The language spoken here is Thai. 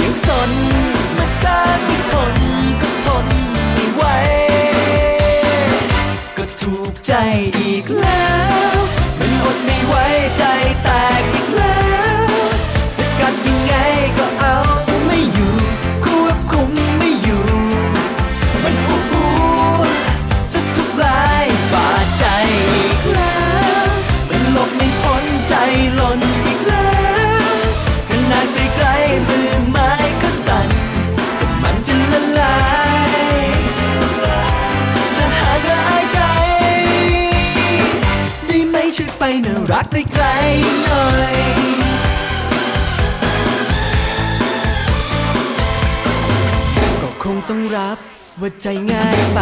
ยังสนมาเจอไม่ทนก็ทนไม่ไหวก็ถูกใจอีกแล้ว น่ารักได้ไกลหน่อยก็คงต้องรับว่าใจง่ายไป